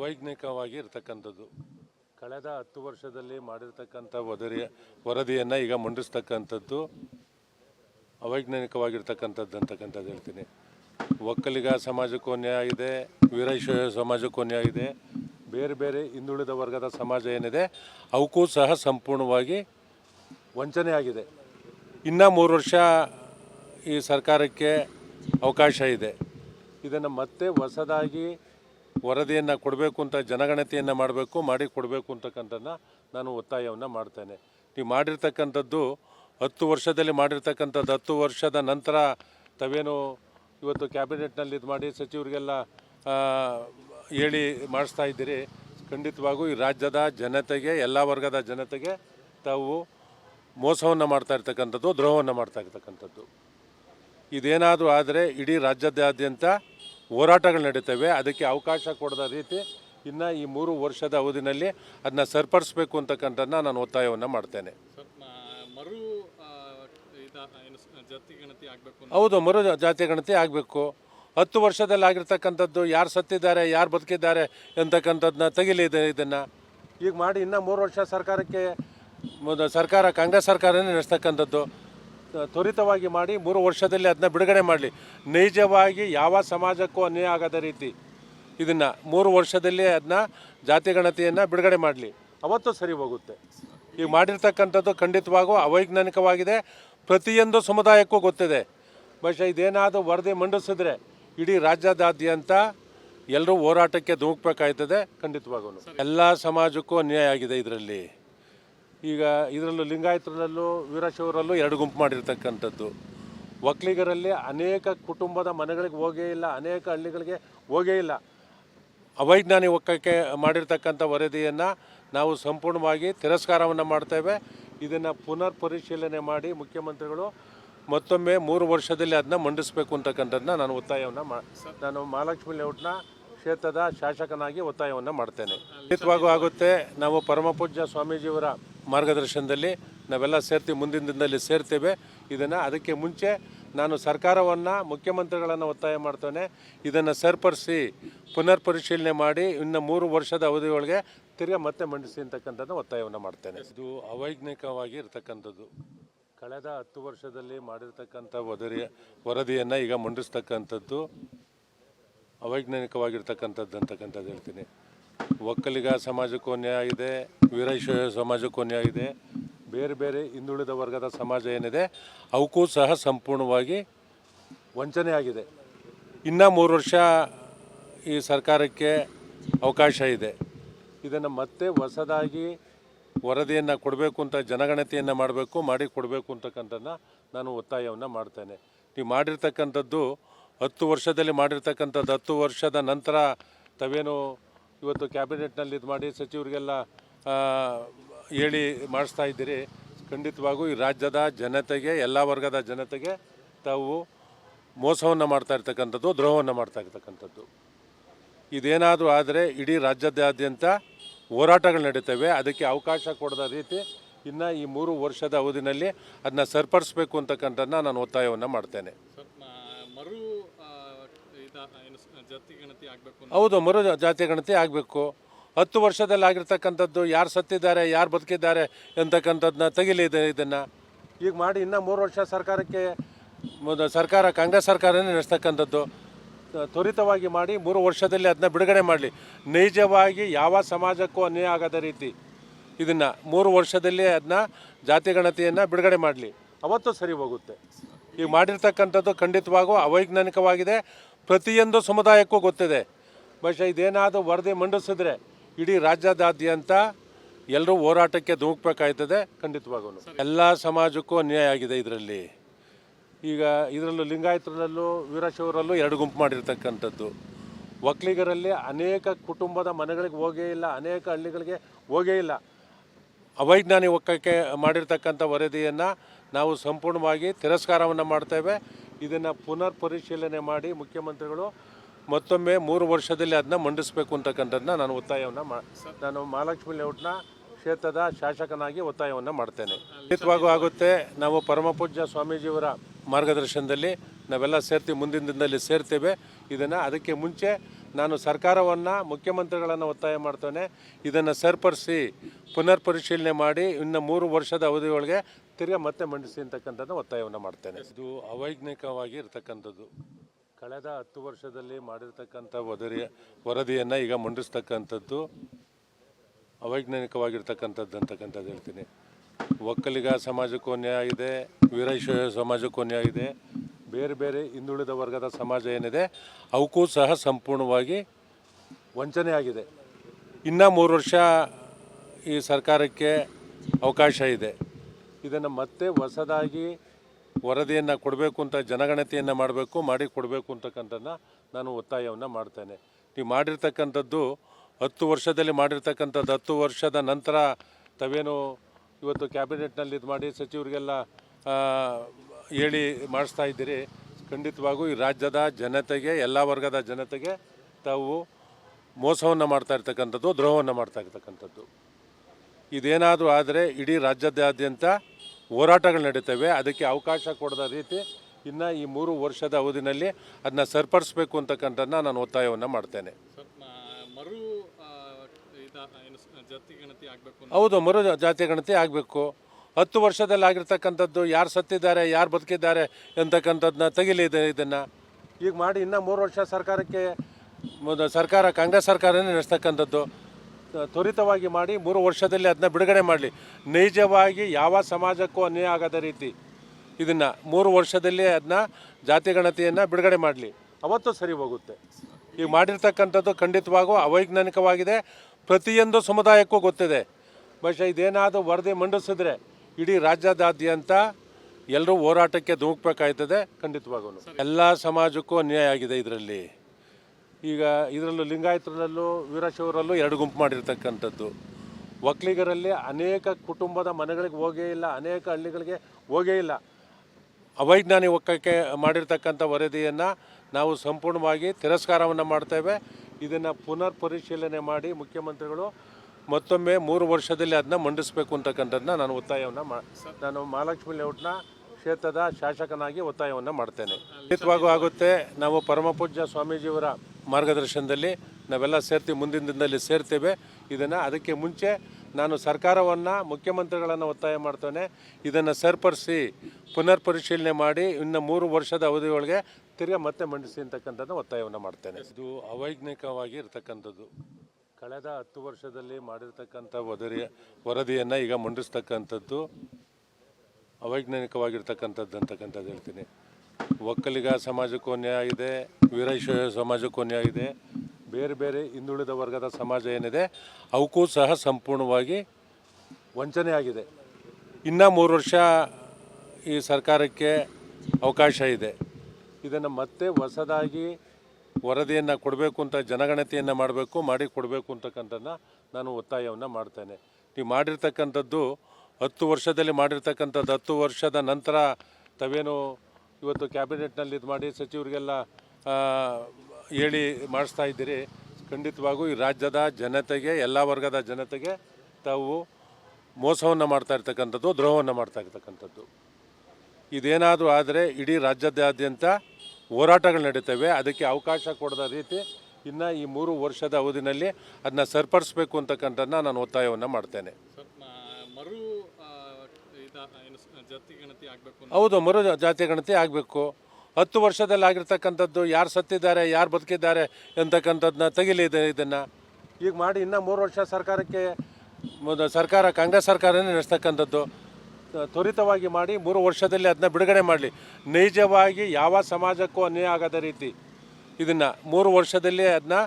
ಅವೈಜ್ಞಾನಿಕವಾಗಿ ಇರ್ತಕ್ಕಂಥದ್ದು. ಕಳೆದ ಹತ್ತು ವರ್ಷದಲ್ಲಿ ಮಾಡಿರ್ತಕ್ಕಂಥ ವದರಿ, ವರದಿಯನ್ನು ಈಗ ಮಂಡಿಸ್ತಕ್ಕಂಥದ್ದು, ಅವೈಜ್ಞಾನಿಕವಾಗಿರ್ತಕ್ಕಂಥದ್ದು ಅಂತಕ್ಕಂಥದ್ದು ಹೇಳ್ತೀನಿ. ಒಕ್ಕಲಿಗ ಸಮಾಜಕ್ಕೂ ನ್ಯಾಯ ಇದೆ ವೀರಶೈವ ಸಮಾಜಕ್ಕೂ ಇದೆ, ಬೇರೆ ಬೇರೆ ಹಿಂದುಳಿದ ವರ್ಗದ ಸಮಾಜ ಏನಿದೆ, ಅವಕ್ಕೂ ಸಹ ಸಂಪೂರ್ಣವಾಗಿ ವಂಚನೆ ಆಗಿದೆ. ಇನ್ನು ಮೂರು ವರ್ಷ ಈ ಸರ್ಕಾರಕ್ಕೆ ಅವಕಾಶ ಇದೆ. ಇದನ್ನು ಮತ್ತೆ ಹೊಸದಾಗಿ ವರದಿಯನ್ನು ಕೊಡಬೇಕು ಅಂತ ಜನಗಣತಿಯನ್ನು ಮಾಡಬೇಕು, ಮಾಡಿ ಕೊಡಬೇಕು ಅಂತಕ್ಕಂಥದ್ದನ್ನ ನಾನು ಒತ್ತಾಯವನ್ನು ಮಾಡ್ತೇನೆ. ನೀವು ಮಾಡಿರ್ತಕ್ಕಂಥದ್ದು ಹತ್ತು ವರ್ಷದಲ್ಲಿ ಮಾಡಿರ್ತಕ್ಕಂಥದ್ದು ಹತ್ತು ವರ್ಷದ ನಂತರ ತಾವೇನು ಇವತ್ತು ಕ್ಯಾಬಿನೆಟ್ನಲ್ಲಿ ಇದು ಮಾಡಿ ಸಚಿವರಿಗೆಲ್ಲ ಹೇಳಿ ಮಾಡಿಸ್ತಾ ಇದ್ದೀರಿ. ಖಂಡಿತವಾಗೂ ಈ ರಾಜ್ಯದ ಜನತೆಗೆ, ಎಲ್ಲ ವರ್ಗದ ಜನತೆಗೆ ತಾವು ಮೋಸವನ್ನು ಮಾಡ್ತಾ ಇರ್ತಕ್ಕಂಥದ್ದು, ದ್ರೋಹವನ್ನು ಮಾಡ್ತಾ ಇರ್ತಕ್ಕಂಥದ್ದು. ಇದೇನಾದರೂ ಆದರೆ ಇಡೀ ರಾಜ್ಯದಾದ್ಯಂತ ಹೋರಾಟಗಳು ನಡೀತವೆ. ಅದಕ್ಕೆ ಅವಕಾಶ ಕೊಡದ ರೀತಿ ಇನ್ನು ಈ ಮೂರು ವರ್ಷದ ಅವಧಿನಲ್ಲಿ ಅದನ್ನ ಸರಿಪಡಿಸ್ಬೇಕು ಅಂತಕ್ಕಂಥದ್ದನ್ನ ನಾನು ಒತ್ತಾಯವನ್ನು ಮಾಡ್ತೇನೆ. ಹೌದು ಮರು ಜಾತಿ ಗಣತಿ ಆಗಬೇಕು. ಹತ್ತು ವರ್ಷದಲ್ಲಿ ಆಗಿರ್ತಕ್ಕಂಥದ್ದು ಯಾರು ಸತ್ತಿದ್ದಾರೆ ಯಾರು ಬದುಕಿದ್ದಾರೆ ಅಂತಕ್ಕಂಥದ್ದನ್ನ ತೆಗಿಲಿ ಇದೆ ಇದನ್ನು. ಈಗ ಮಾಡಿ ಇನ್ನೂ ಮೂರು ವರ್ಷ ಸರ್ಕಾರಕ್ಕೆ ಸರ್ಕಾರ ಕಾಂಗ್ರೆಸ್ ಸರ್ಕಾರನೇ ನಡೆಸ್ತಕ್ಕಂಥದ್ದು. ತ್ವರಿತವಾಗಿ ಮಾಡಿ ಮೂರು ವರ್ಷದಲ್ಲಿ ಅದನ್ನ ಬಿಡುಗಡೆ ಮಾಡಲಿ. ನೈಜವಾಗಿ ಯಾವ ಸಮಾಜಕ್ಕೂ ಅನ್ಯಾಯ ಆಗದ ರೀತಿ ಇದನ್ನು ಮೂರು ವರ್ಷದಲ್ಲಿ ಅದನ್ನ ಜಾತಿ ಗಣತಿಯನ್ನು ಬಿಡುಗಡೆ ಮಾಡಲಿ. ಅವತ್ತು ಸರಿ ಹೋಗುತ್ತೆ. ಈಗ ಮಾಡಿರ್ತಕ್ಕಂಥದ್ದು ಖಂಡಿತವಾಗೂ ಅವೈಜ್ಞಾನಿಕವಾಗಿದೆ. ಪ್ರತಿಯೊಂದು ಸಮುದಾಯಕ್ಕೂ ಗೊತ್ತಿದೆ. ಬಹುಶಃ ಇದೇನಾದರೂ ವರದಿ ಮಂಡಿಸಿದ್ರೆ ಇಡೀ ರಾಜ್ಯದಾದ್ಯಂತ ಎಲ್ಲರೂ ಹೋರಾಟಕ್ಕೆ ಧುಮುಕ್ಬೇಕಾಯ್ತದೆ ಖಂಡಿತವಾಗೂ ಎಲ್ಲ ಸಮಾಜಕ್ಕೂ ಅನ್ಯಾಯ ಆಗಿದೆ ಇದರಲ್ಲಿ. ಈಗ ಇದರಲ್ಲೂ ಲಿಂಗಾಯತರಲ್ಲೂ ವೀರಶೈವರಲ್ಲೂ ಎರಡು ಗುಂಪು ಮಾಡಿರ್ತಕ್ಕಂಥದ್ದು. ಒಕ್ಕಲಿಗರಲ್ಲಿ ಅನೇಕ ಕುಟುಂಬದ ಮನೆಗಳಿಗೆ ಹೋಗೇ ಇಲ್ಲ, ಅನೇಕ ಹಳ್ಳಿಗಳಿಗೆ ಹೋಗೇ ಇಲ್ಲ. ಅವೈಜ್ಞಾನಿ ಒಕ್ಕಕ್ಕೆ ಮಾಡಿರ್ತಕ್ಕಂಥ ವರದಿಯನ್ನು ನಾವು ಸಂಪೂರ್ಣವಾಗಿ ತಿರಸ್ಕಾರವನ್ನು ಮಾಡ್ತೇವೆ. ಇದನ್ನು ಪುನರ್ ಪರಿಶೀಲನೆ ಮಾಡಿ ಮುಖ್ಯಮಂತ್ರಿಗಳು ಮತ್ತೊಮ್ಮೆ ಮೂರು ವರ್ಷದಲ್ಲಿ ಅದನ್ನ ಮಂಡಿಸಬೇಕು ಅಂತಕ್ಕಂಥದ್ದನ್ನ ನಾನು ಒತ್ತಾಯವನ್ನು ಮಾ, ನಾನು ಮಹಾಲಕ್ಷ್ಮಿ ಲೇಔಟ್ನ ಕ್ಷೇತ್ರದ ಶಾಸಕನಾಗಿ ಒತ್ತಾಯವನ್ನು ಮಾಡ್ತೇನೆ. ಖಂಡಿತವಾಗೂ ಆಗುತ್ತೆ. ನಾವು ಪರಮಪೂಜ್ಯ ಸ್ವಾಮೀಜಿಯವರ ಮಾರ್ಗದರ್ಶನದಲ್ಲಿ ನಾವೆಲ್ಲ ಸೇರ್ತೀವಿ, ಮುಂದಿನ ದಿನದಲ್ಲಿ ಸೇರ್ತೇವೆ. ಇದನ್ನು ಅದಕ್ಕೆ ಮುಂಚೆ ನಾನು ಸರ್ಕಾರವನ್ನು, ಮುಖ್ಯಮಂತ್ರಿಗಳನ್ನು ಒತ್ತಾಯ ಮಾಡ್ತೇನೆ. ಇದನ್ನು ಸರಿಪಡಿಸಿ ಪುನರ್ ಪರಿಶೀಲನೆ ಮಾಡಿ ಇನ್ನು ಮೂರು ವರ್ಷದ ಅವಧಿಯೊಳಗೆ ತಿರ್ಗಿ ಮತ್ತೆ ಮಂಡಿಸಿ ಅಂತಕ್ಕಂಥದ್ದು ಒತ್ತಾಯವನ್ನು ಮಾಡ್ತೇನೆ. ಇದು ಅವೈಜ್ಞಾನಿಕವಾಗಿ ಇರ್ತಕ್ಕಂಥದ್ದು. ಕಳೆದ ಹತ್ತು ವರ್ಷದಲ್ಲಿ ಮಾಡಿರ್ತಕ್ಕಂಥ ವದರಿ ವರದಿಯನ್ನು ಈಗ ಮಂಡಿಸ್ತಕ್ಕಂಥದ್ದು ಅವೈಜ್ಞಾನಿಕವಾಗಿರ್ತಕ್ಕಂಥದ್ದು ಅಂತಕ್ಕಂಥದ್ದು ಹೇಳ್ತೀನಿ. ಒಕ್ಕಲಿಗ ಸಮಾಜಕ್ಕೂ ನ್ಯಾಯ ಇದೆ ವೀರಶೈವ ಸಮಾಜಕ್ಕೂ ನ್ಯಾಯ ಇದೆ, ಬೇರೆ ಬೇರೆ ಹಿಂದುಳಿದ ವರ್ಗದ ಸಮಾಜ ಏನಿದೆ, ಅವಕ್ಕೂ ಸಹ ಸಂಪೂರ್ಣವಾಗಿ ವಂಚನೆ ಆಗಿದೆ. ಇನ್ನು ಮೂರು ವರ್ಷ ಈ ಸರ್ಕಾರಕ್ಕೆ ಅವಕಾಶ ಇದೆ. ಇದನ್ನು ಮತ್ತೆ ಹೊಸದಾಗಿ ವರದಿಯನ್ನು ಕೊಡಬೇಕು ಅಂತ ಜನಗಣತಿಯನ್ನು ಮಾಡಬೇಕು, ಮಾಡಿ ಕೊಡಬೇಕು ಅಂತಕ್ಕಂಥದ್ದನ್ನ ನಾನು ಒತ್ತಾಯವನ್ನು ಮಾಡ್ತೇನೆ. ನೀವು ಮಾಡಿರ್ತಕ್ಕಂಥದ್ದು ಹತ್ತು ವರ್ಷದಲ್ಲಿ ಮಾಡಿರ್ತಕ್ಕಂಥದ್ದು ಹತ್ತು ವರ್ಷದ ನಂತರ ತಾವೇನು ಇವತ್ತು ಕ್ಯಾಬಿನೆಟ್ನಲ್ಲಿ ಇದು ಮಾಡಿ ಸಚಿವರಿಗೆಲ್ಲ ಹೇಳಿ ಮಾಡಿಸ್ತಾ ಇದ್ದೀರಿ. ಖಂಡಿತವಾಗೂ ಈ ರಾಜ್ಯದ ಜನತೆಗೆ, ಎಲ್ಲ ವರ್ಗದ ಜನತೆಗೆ ತಾವು ಮೋಸವನ್ನು ಮಾಡ್ತಾ ಇರ್ತಕ್ಕಂಥದ್ದು, ದ್ರೋಹವನ್ನು ಮಾಡ್ತಾ ಇರ್ತಕ್ಕಂಥದ್ದು. ಇದೇನಾದರೂ ಆದರೆ ಇಡೀ ರಾಜ್ಯದಾದ್ಯಂತ ಹೋರಾಟಗಳು ನಡೀತವೆ. ಅದಕ್ಕೆ ಅವಕಾಶ ಕೊಡದ ರೀತಿ ಇನ್ನು ಈ ಮೂರು ವರ್ಷದ ಅವಧಿನಲ್ಲಿ ಅದನ್ನ ಸರಿಪಡಿಸ್ಬೇಕು ಅಂತಕ್ಕಂಥದ್ದನ್ನ ನಾನು ಒತ್ತಾಯವನ್ನು ಮಾಡ್ತೇನೆ. ಮರು ಹೌದು, ಮರು ಜಾತಿ ಗಣತಿ ಆಗಬೇಕು. ಹತ್ತು ವರ್ಷದಲ್ಲಿ ಆಗಿರ್ತಕ್ಕಂಥದ್ದು ಯಾರು ಸತ್ತಿದ್ದಾರೆ, ಯಾರು ಬದುಕಿದ್ದಾರೆ ಅಂತಕ್ಕಂಥದ್ದನ್ನ ತೆಗಿಲಿ ಇದೆ ಇದನ್ನು. ಈಗ ಮಾಡಿ ಇನ್ನೂ ಮೂರು ವರ್ಷ ಸರ್ಕಾರಕ್ಕೆ ಸರ್ಕಾರ, ಕಾಂಗ್ರೆಸ್ ಸರ್ಕಾರನೇ ನಡೆಸ್ತಕ್ಕಂಥದ್ದು. ತ್ವರಿತವಾಗಿ ಮಾಡಿ ಮೂರು ವರ್ಷದಲ್ಲಿ ಅದನ್ನ ಬಿಡುಗಡೆ ಮಾಡಲಿ. ನೈಜವಾಗಿ ಯಾವ ಸಮಾಜಕ್ಕೂ ಅನ್ಯಾಯ ಆಗದ ರೀತಿ ಇದನ್ನು ಮೂರು ವರ್ಷದಲ್ಲಿ ಅದನ್ನ ಜಾತಿ ಗಣತಿಯನ್ನು ಬಿಡುಗಡೆ ಮಾಡಲಿ. ಅವತ್ತು ಸರಿ ಹೋಗುತ್ತೆ. ಈಗ ಮಾಡಿರ್ತಕ್ಕಂಥದ್ದು ಖಂಡಿತವಾಗೂ ಅವೈಜ್ಞಾನಿಕವಾಗಿದೆ. ಪ್ರತಿಯೊಂದು ಸಮುದಾಯಕ್ಕೂ ಗೊತ್ತಿದೆ. ಬಹುಶಃ ಇದೇನಾದರೂ ವರದಿ ಮಂಡಿಸಿದ್ರೆ ಇಡೀ ರಾಜ್ಯದಾದ್ಯಂತ ಎಲ್ಲರೂ ಹೋರಾಟಕ್ಕೆ ಧುಮುಕ್ಬೇಕಾಯ್ತದೆ. ಖಂಡಿತವಾಗೂ ಎಲ್ಲ ಸಮಾಜಕ್ಕೂ ಅನ್ಯಾಯ ಆಗಿದೆ ಇದರಲ್ಲಿ. ಈಗ ಇದರಲ್ಲೂ ಲಿಂಗಾಯತರಲ್ಲೂ, ವೀರಶೈವರಲ್ಲೂ ಎರಡು ಗುಂಪು ಮಾಡಿರ್ತಕ್ಕಂಥದ್ದು. ಒಕ್ಕಲಿಗರಲ್ಲಿ ಅನೇಕ ಕುಟುಂಬದ ಮನೆಗಳಿಗೆ ಹೋಗೇ ಇಲ್ಲ, ಅನೇಕ ಹಳ್ಳಿಗಳಿಗೆ ಹೋಗೇ ಇಲ್ಲ. ಅವೈಜ್ಞಾನಿ ಒಕ್ಕಕ್ಕೆ ಮಾಡಿರ್ತಕ್ಕಂಥ ವರದಿಯನ್ನು ನಾವು ಸಂಪೂರ್ಣವಾಗಿ ತಿರಸ್ಕಾರವನ್ನು ಮಾಡ್ತೇವೆ. ಇದನ್ನು ಪುನರ್ ಪರಿಶೀಲನೆ ಮಾಡಿ ಮುಖ್ಯಮಂತ್ರಿಗಳು ಮತ್ತೊಮ್ಮೆ ಮೂರು ವರ್ಷದಲ್ಲಿ ಅದನ್ನ ಮಂಡಿಸಬೇಕು ಅಂತಕ್ಕಂಥದ್ದನ್ನ ನಾನು ಒತ್ತಾಯವನ್ನು ಮಾ, ನಾನು ಮಹಾಲಕ್ಷ್ಮಿ ಲೇಔಟ್ನ ಕ್ಷೇತ್ರದ ಶಾಸಕನಾಗಿ ಒತ್ತಾಯವನ್ನು ಮಾಡ್ತೇನೆ. ಖಂಡಿತವಾಗೂ ಆಗುತ್ತೆ. ನಾವು ಪರಮಪೂಜ್ಯ ಸ್ವಾಮೀಜಿಯವರ ಮಾರ್ಗದರ್ಶನದಲ್ಲಿ ನಾವೆಲ್ಲ ಸೇರ್ತೀವಿ ಮುಂದಿನ ದಿನದಲ್ಲಿ ಸೇರ್ತೇವೆ. ಇದನ್ನು ಅದಕ್ಕೆ ಮುಂಚೆ ನಾನು ಸರ್ಕಾರವನ್ನು, ಮುಖ್ಯಮಂತ್ರಿಗಳನ್ನು ಒತ್ತಾಯ ಮಾಡ್ತೇನೆ. ಇದನ್ನು ಸರಿಪಡಿಸಿ ಪುನರ್ ಪರಿಶೀಲನೆ ಮಾಡಿ ಇನ್ನು ಮೂರು ವರ್ಷದ ಅವಧಿಯೊಳಗೆ ತಿರ್ಗಿ ಮತ್ತೆ ಮಂಡಿಸಿ ಅಂತಕ್ಕಂಥದ್ದು ಒತ್ತಾಯವನ್ನು ಮಾಡ್ತೇನೆ. ಇದು ಅವೈಜ್ಞಾನಿಕವಾಗಿ ಇರತಕ್ಕಂಥದ್ದು. ಕಳೆದ ಹತ್ತು ವರ್ಷದಲ್ಲಿ ಮಾಡಿರ್ತಕ್ಕಂಥ ವದರಿ ವರದಿಯನ್ನು ಈಗ ಮಂಡಿಸ್ತಕ್ಕಂಥದ್ದು ಅವೈಜ್ಞಾನಿಕವಾಗಿರ್ತಕ್ಕಂಥದ್ದು ಅಂತಕ್ಕಂಥದ್ದು ಹೇಳ್ತೀನಿ. ಒಕ್ಕಲಿಗ ಸಮಾಜಕ್ಕೂ ನ್ಯಾಯ ಇದೆ ವೀರಶೈವ ಸಮಾಜಕ್ಕೂ ನ್ಯಾಯ ಇದೆ ಬೇರೆ ಬೇರೆ ಹಿಂದುಳಿದ ವರ್ಗದ ಸಮಾಜ ಏನಿದೆ, ಅವಕ್ಕೂ ಸಹ ಸಂಪೂರ್ಣವಾಗಿ ವಂಚನೆ ಆಗಿದೆ. ಇನ್ನೂ ಮೂರು ವರ್ಷ ಈ ಸರ್ಕಾರಕ್ಕೆ ಅವಕಾಶ ಇದೆ. ಇದನ್ನು ಮತ್ತೆ ಹೊಸದಾಗಿ ವರದಿಯನ್ನು ಕೊಡಬೇಕು ಅಂತ ಜನಗಣತಿಯನ್ನು ಮಾಡಬೇಕು, ಮಾಡಿ ಕೊಡಬೇಕು ಅಂತಕ್ಕಂಥದ್ದನ್ನ ನಾನು ಒತ್ತಾಯವನ್ನು ಮಾಡ್ತೇನೆ. ನೀವು ಮಾಡಿರ್ತಕ್ಕಂಥದ್ದು ಹತ್ತು ವರ್ಷದಲ್ಲಿ ಮಾಡಿರ್ತಕ್ಕಂಥದ್ದು ಹತ್ತು ವರ್ಷದ ನಂತರ ತಾವೇನು ಇವತ್ತು ಕ್ಯಾಬಿನೆಟ್ನಲ್ಲಿ ಇದು ಮಾಡಿ ಸಚಿವರಿಗೆಲ್ಲ ಹೇಳಿ ಮಾಡಿಸ್ತಾ ಇದ್ದೀರಿ. ಖಂಡಿತವಾಗೂ ಈ ರಾಜ್ಯದ ಜನತೆಗೆ ಎಲ್ಲ ವರ್ಗದ ಜನತೆಗೆ ತಾವು ಮೋಸವನ್ನು ಮಾಡ್ತಾ ಇರ್ತಕ್ಕಂಥದ್ದು ದ್ರೋಹವನ್ನು ಮಾಡ್ತಾ ಇರ್ತಕ್ಕಂಥದ್ದು. ಇದೇನಾದರೂ ಆದರೆ ಇಡೀ ರಾಜ್ಯದಾದ್ಯಂತ ಹೋರಾಟಗಳು ನಡೀತವೆ. ಅದಕ್ಕೆ ಅವಕಾಶ ಕೊಡದ ರೀತಿ ಇನ್ನು ಈ ಮೂರು ವರ್ಷದ ಅವಧಿನಲ್ಲಿ ಅದನ್ನ ಸರಿಪಡಿಸ್ಬೇಕು ಅಂತಕ್ಕಂಥದ್ದನ್ನ ನಾನು ಒತ್ತಾಯವನ್ನು ಮಾಡ್ತೇನೆ. ಹೌದು ಮರು ಜಾತಿ ಗಣತಿ ಆಗಬೇಕು. ಹತ್ತು ವರ್ಷದಲ್ಲಿ ಆಗಿರ್ತಕ್ಕಂಥದ್ದು, ಯಾರು ಸತ್ತಿದ್ದಾರೆ, ಯಾರು ಬದುಕಿದ್ದಾರೆ ಅಂತಕ್ಕಂಥದ್ದನ್ನ ತೆಗಿಲಿ ಇದೆ ಇದನ್ನು. ಈಗ ಮಾಡಿ ಇನ್ನೂ ಮೂರು ವರ್ಷ ಸರ್ಕಾರಕ್ಕೆ ಸರ್ಕಾರ, ಕಾಂಗ್ರೆಸ್ ಸರ್ಕಾರನೇ ನಡೆಸ್ತಕ್ಕಂಥದ್ದು. ತ್ವರಿತವಾಗಿ ಮಾಡಿ ಮೂರು ವರ್ಷದಲ್ಲಿ ಅದನ್ನ ಬಿಡುಗಡೆ ಮಾಡಲಿ. ನೈಜವಾಗಿ ಯಾವ ಸಮಾಜಕ್ಕೂ ಅನ್ಯಾಯ ಆಗದ ರೀತಿ ಇದನ್ನು ಮೂರು ವರ್ಷದಲ್ಲಿ ಅದನ್ನ ಜಾತಿ ಗಣತಿಯನ್ನು ಬಿಡುಗಡೆ ಮಾಡಲಿ. ಅವತ್ತು ಸರಿ ಹೋಗುತ್ತೆ. ಈಗ ಮಾಡಿರ್ತಕ್ಕಂಥದ್ದು ಖಂಡಿತವಾಗೂ ಅವೈಜ್ಞಾನಿಕವಾಗಿದೆ. ಪ್ರತಿಯೊಂದು ಸಮುದಾಯಕ್ಕೂ ಗೊತ್ತಿದೆ. ಬಹುಶಃ ಇದೇನಾದರೂ ವರದಿ ಮಂಡಿಸಿದ್ರೆ ಇಡೀ ರಾಜ್ಯದಾದ್ಯಂತ ಎಲ್ಲರೂ ಹೋರಾಟಕ್ಕೆ ಧುಮುಕ್ಬೇಕಾಯ್ತದೆ. ಖಂಡಿತವಾಗೂ. ಎಲ್ಲ ಸಮಾಜಕ್ಕೂ ಅನ್ಯಾಯ ಆಗಿದೆ ಇದರಲ್ಲಿ. ಈಗ ಇದರಲ್ಲೂ ಲಿಂಗಾಯತರಲ್ಲೂ, ವೀರಶೈವರಲ್ಲೂ ಎರಡು ಗುಂಪು ಮಾಡಿರ್ತಕ್ಕಂಥದ್ದು. ಒಕ್ಕಲಿಗರಲ್ಲಿ ಅನೇಕ ಕುಟುಂಬದ ಮನೆಗಳಿಗೆ ಹೋಗೇ ಇಲ್ಲ, ಅನೇಕ ಹಳ್ಳಿಗಳಿಗೆ ಹೋಗೇ ಇಲ್ಲ. ಅವೈಜ್ಞಾನಿಕಕ್ಕೆ ಮಾಡಿರ್ತಕ್ಕಂಥ ವರದಿಯನ್ನು ನಾವು ಸಂಪೂರ್ಣವಾಗಿ ತಿರಸ್ಕಾರವನ್ನು ಮಾಡ್ತೇವೆ. ಇದನ್ನು ಪುನರ್ ಪರಿಶೀಲನೆ ಮಾಡಿ ಮುಖ್ಯಮಂತ್ರಿಗಳು ಮತ್ತೊಮ್ಮೆ ಮೂರು ವರ್ಷದಲ್ಲಿ ಅದನ್ನ ಮಂಡಿಸಬೇಕು ಅಂತಕ್ಕಂಥದ್ದನ್ನ ನಾನು ಒತ್ತಾಯವನ್ನು ಮಾ, ನಾನು ಮಹಾಲಕ್ಷ್ಮಿ ಲೇಔಟ್ನ ಕ್ಷೇತ್ರದ ಶಾಸಕನಾಗಿ ಒತ್ತಾಯವನ್ನು ಮಾಡ್ತೇನೆ. ಖಂಡಿತವಾಗೂ ಆಗುತ್ತೆ. ನಾವು ಪರಮಪೂಜ್ಯ ಸ್ವಾಮೀಜಿಯವರ ಮಾರ್ಗದರ್ಶನದಲ್ಲಿ ನಾವೆಲ್ಲ ಸೇರ್ತೀವಿ ಮುಂದಿನ ದಿನದಲ್ಲಿ ಸೇರ್ತೇವೆ. ಇದನ್ನು ಅದಕ್ಕೆ ಮುಂಚೆ ನಾನು ಸರ್ಕಾರವನ್ನು, ಮುಖ್ಯಮಂತ್ರಿಗಳನ್ನು ಒತ್ತಾಯ ಮಾಡ್ತೇನೆ. ಇದನ್ನು ಸರಿಪಡಿಸಿ ಪುನರ್ ಪರಿಶೀಲನೆ ಮಾಡಿ ಇನ್ನು ಮೂರು ವರ್ಷದ ಅವಧಿಯೊಳಗೆ ತಿರ್ಗಿ ಮತ್ತೆ ಮಂಡಿಸಿ ಅಂತಕ್ಕಂಥದ್ದು ಒತ್ತಾಯವನ್ನು ಮಾಡ್ತೇನೆ. ಇದು ಅವೈಜ್ಞಾನಿಕವಾಗಿ ಇರತಕ್ಕಂಥದ್ದು. ಕಳೆದ ಹತ್ತು ವರ್ಷದಲ್ಲಿ ಮಾಡಿರ್ತಕ್ಕಂಥ ವದರಿ ವರದಿಯನ್ನು ಈಗ ಮಂಡಿಸ್ತಕ್ಕಂಥದ್ದು ಅವೈಜ್ಞಾನಿಕವಾಗಿರ್ತಕ್ಕಂಥದ್ದು ಅಂತಕ್ಕಂಥದ್ದು ಹೇಳ್ತೀನಿ. ಒಕ್ಕಲಿಗ ಸಮಾಜಕ್ಕೂ ಇದೆ ವೀರಶೈವ ಸಮಾಜಕ್ಕೂ ಇದೆ, ಬೇರೆ ಬೇರೆ ಹಿಂದುಳಿದ ವರ್ಗದ ಸಮಾಜ ಏನಿದೆ, ಅವಕ್ಕೂ ಸಹ ಸಂಪೂರ್ಣವಾಗಿ ವಂಚನೆ ಆಗಿದೆ. ಇನ್ನೂ ಮೂರು ವರ್ಷ ಈ ಸರ್ಕಾರಕ್ಕೆ ಅವಕಾಶ ಇದೆ. ಇದನ್ನು ಮತ್ತೆ ಹೊಸದಾಗಿ ವರದಿಯನ್ನು ಕೊಡಬೇಕು ಅಂತ ಜನಗಣತಿಯನ್ನು ಮಾಡಬೇಕು, ಮಾಡಿ ಕೊಡಬೇಕು ಅಂತಕ್ಕಂಥದ್ದನ್ನ ನಾನು ಒತ್ತಾಯವನ್ನು ಮಾಡ್ತೇನೆ. ನೀವು ಮಾಡಿರ್ತಕ್ಕಂಥದ್ದು ಹತ್ತು ವರ್ಷದಲ್ಲಿ ಮಾಡಿರ್ತಕ್ಕಂಥದ್ದು ಹತ್ತು ವರ್ಷದ ನಂತರ ತಾವೇನು ಇವತ್ತು ಕ್ಯಾಬಿನೆಟ್ನಲ್ಲಿ ಇದು ಮಾಡಿ ಸಚಿವರಿಗೆಲ್ಲ ಹೇಳಿ ಮಾಡಿಸ್ತಾ ಇದ್ದೀರಿ. ಖಂಡಿತವಾಗೂ ಈ ರಾಜ್ಯದ ಜನತೆಗೆ, ಎಲ್ಲ ವರ್ಗದ ಜನತೆಗೆ ತಾವು ಮೋಸವನ್ನು ಮಾಡ್ತಾ ಇರ್ತಕ್ಕಂಥದ್ದು, ದ್ರೋಹವನ್ನು ಮಾಡ್ತಾ ಇರ್ತಕ್ಕಂಥದ್ದು. ಇದೇನಾದರೂ ಆದರೆ ಇಡೀ ರಾಜ್ಯದಾದ್ಯಂತ ಹೋರಾಟಗಳು ನಡೀತವೆ. ಅದಕ್ಕೆ ಅವಕಾಶ ಕೊಡದ ರೀತಿ ಇನ್ನು ಈ ಮೂರು ವರ್ಷದ ಅವಧಿನಲ್ಲಿ ಅದನ್ನ ಸರಿಪಡಿಸ್ಬೇಕು ಅಂತಕ್ಕಂಥದ್ದನ್ನ ನಾನು ಒತ್ತಾಯವನ್ನು ಮಾಡ್ತೇನೆ. ಹೌದು ಮರು ಜಾತಿ ಗಣತಿ ಆಗಬೇಕು. ಹತ್ತು ವರ್ಷದಲ್ಲಿ ಆಗಿರ್ತಕ್ಕಂಥದ್ದು ಯಾರು ಸತ್ತಿದ್ದಾರೆ ಯಾರು ಬದುಕಿದ್ದಾರೆ ಅಂತಕ್ಕಂಥದ್ದನ್ನ ತೆಗಿಲಿ ಇದೆ ಇದನ್ನು. ಈಗ ಮಾಡಿ ಇನ್ನೂ ಮೂರು ವರ್ಷ ಸರ್ಕಾರಕ್ಕೆ ಸರ್ಕಾರ ಕಾಂಗ್ರೆಸ್ ಸರ್ಕಾರನೇ ನಡೆಸ್ತಕ್ಕಂಥದ್ದು. ತ್ವರಿತವಾಗಿ ಮಾಡಿ ಮೂರು ವರ್ಷದಲ್ಲಿ ಅದನ್ನ ಬಿಡುಗಡೆ ಮಾಡಲಿ. ನೈಜವಾಗಿ ಯಾವ ಸಮಾಜಕ್ಕೂ ಅನ್ಯಾಯ ಆಗದ ರೀತಿ ಇದನ್ನು ಮೂರು ವರ್ಷದಲ್ಲಿ ಅದನ್ನ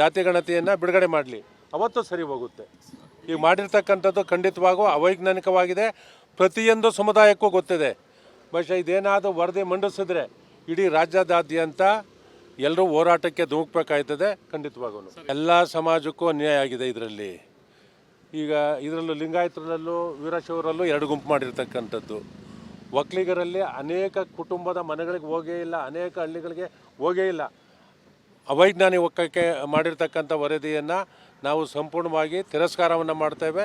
ಜಾತಿ ಗಣತಿಯನ್ನು ಬಿಡುಗಡೆ ಮಾಡಲಿ. ಅವತ್ತು ಸರಿ ಹೋಗುತ್ತೆ. ಈಗ ಮಾಡಿರ್ತಕ್ಕಂಥದ್ದು ಖಂಡಿತವಾಗೂ ಅವೈಜ್ಞಾನಿಕವಾಗಿದೆ. ಪ್ರತಿಯೊಂದು ಸಮುದಾಯಕ್ಕೂ ಗೊತ್ತಿದೆ. ಬಹುಶಃ ಇದೇನಾದರೂ ವರದಿ ಮಂಡಿಸಿದ್ರೆ ಇಡೀ ರಾಜ್ಯದಾದ್ಯಂತ ಎಲ್ಲರೂ ಹೋರಾಟಕ್ಕೆ ಧುಮುಕ್ಬೇಕಾಯ್ತದೆ ಖಂಡಿತವಾಗೂ ಎಲ್ಲ ಸಮಾಜಕ್ಕೂ ಅನ್ಯಾಯ ಆಗಿದೆ ಇದರಲ್ಲಿ. ಈಗ ಇದರಲ್ಲೂ ಲಿಂಗಾಯತರಲ್ಲೂ ವೀರಶೈವರಲ್ಲೂ ಎರಡು ಗುಂಪು ಮಾಡಿರ್ತಕ್ಕಂಥದ್ದು. ಒಕ್ಕಲಿಗರಲ್ಲಿ ಅನೇಕ ಕುಟುಂಬದ ಮನೆಗಳಿಗೆ ಹೋಗೇ ಇಲ್ಲ, ಅನೇಕ ಹಳ್ಳಿಗಳಿಗೆ ಹೋಗೇ ಇಲ್ಲ. ಅವೈಜ್ಞಾನಿಕಕ್ಕೆ ಮಾಡಿರ್ತಕ್ಕಂಥ ವರದಿಯನ್ನು ನಾವು ಸಂಪೂರ್ಣವಾಗಿ ತಿರಸ್ಕಾರವನ್ನು ಮಾಡ್ತೇವೆ.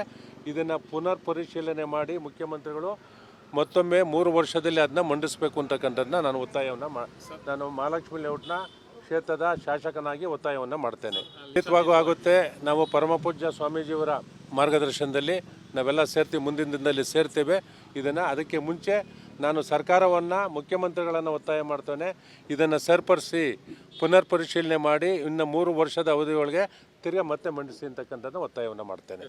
ಇದನ್ನು ಪುನರ್ ಪರಿಶೀಲನೆ ಮಾಡಿ ಮುಖ್ಯಮಂತ್ರಿಗಳು ಮತ್ತೊಮ್ಮೆ ಮೂರು ವರ್ಷದಲ್ಲಿ ಅದನ್ನ ಮಂಡಿಸಬೇಕು ಅಂತಕ್ಕಂಥದ್ದನ್ನ ನಾನು ಒತ್ತಾಯವನ್ನು ಮಾ, ನಾನು ಮಹಾಲಕ್ಷ್ಮಿ ಲೇಔಟ್ನ ಕ್ಷೇತ್ರದ ಶಾಸಕನಾಗಿ ಒತ್ತಾಯವನ್ನು ಮಾಡ್ತೇನೆ. ಖಂಡಿತವಾಗೂ ಆಗುತ್ತೆ. ನಾವು ಪರಮಪೂಜ್ಯ ಸ್ವಾಮೀಜಿಯವರ ಮಾರ್ಗದರ್ಶನದಲ್ಲಿ ನಾವೆಲ್ಲ ಸೇರ್ತೀವಿ, ಮುಂದಿನ ದಿನದಲ್ಲಿ ಸೇರ್ತೇವೆ. ಇದನ್ನು ಅದಕ್ಕೆ ಮುಂಚೆ ನಾನು ಸರ್ಕಾರವನ್ನು, ಮುಖ್ಯಮಂತ್ರಿಗಳನ್ನು ಒತ್ತಾಯ ಮಾಡ್ತೇನೆ. ಇದನ್ನು ಸರಿಪಡಿಸಿ ಪುನರ್ ಪರಿಶೀಲನೆ ಮಾಡಿ ಇನ್ನು ಮೂರು ವರ್ಷದ ಅವಧಿಯೊಳಗೆ ತಿರ್ಗಿ ಮತ್ತೆ ಮಂಡಿಸಿ ಅಂತಕ್ಕಂಥದ್ದು ಒತ್ತಾಯವನ್ನು ಮಾಡ್ತೇನೆ.